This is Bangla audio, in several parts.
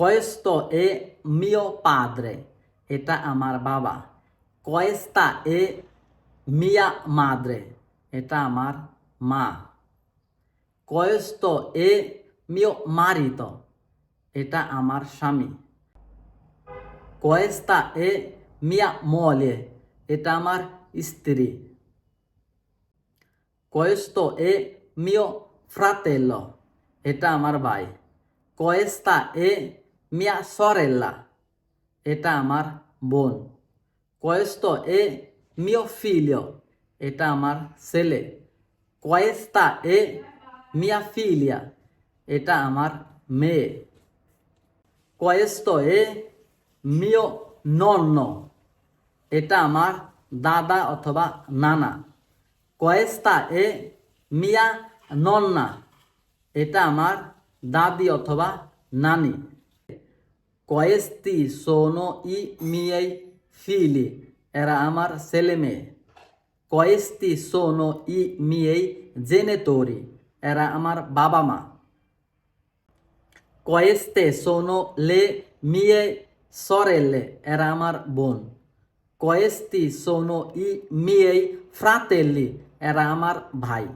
Questo è mio padre. এটা আমার বাবা Questa è mia madre. এটা আমার মা Questo è mio marito. এটা আমার স্বামী Questa è mia moglie. এটা আমার স্ত্রী Questo è mio fratello. এটা আমার ভাই Questa è mia sorella. এটা আমার বোন Questo è mio figlio. এটা আমার ছেলে Questa è mia figlia. এটা আমার মেয়ে Questo è mio nonno. এটা আমার দাদা অথবা নানা Questa è mia nonna. এটা আমার দাদি অথবা নানি কয়েস্তি, সোনো ই মিয়াই ফিলি, এরা আমার ছেলে মেয়ে। কয়েস্তি, সোনো ই মিয়াই জেনে তোরি, এরা আমার বাবা মা। কয়েস্তে, সোনো লে মিয়ে সরেলে এরা আমার বোন। কয়েস্তি, সোনো ই মিয়াই ফ্রাতেলি এরা আমার ভাই।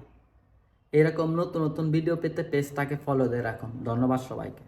এরকম নতুন নতুন ভিডিও পেতে পেজটাকে ফলো দিয়ে রাখুন। ধন্যবাদ সবাইকে।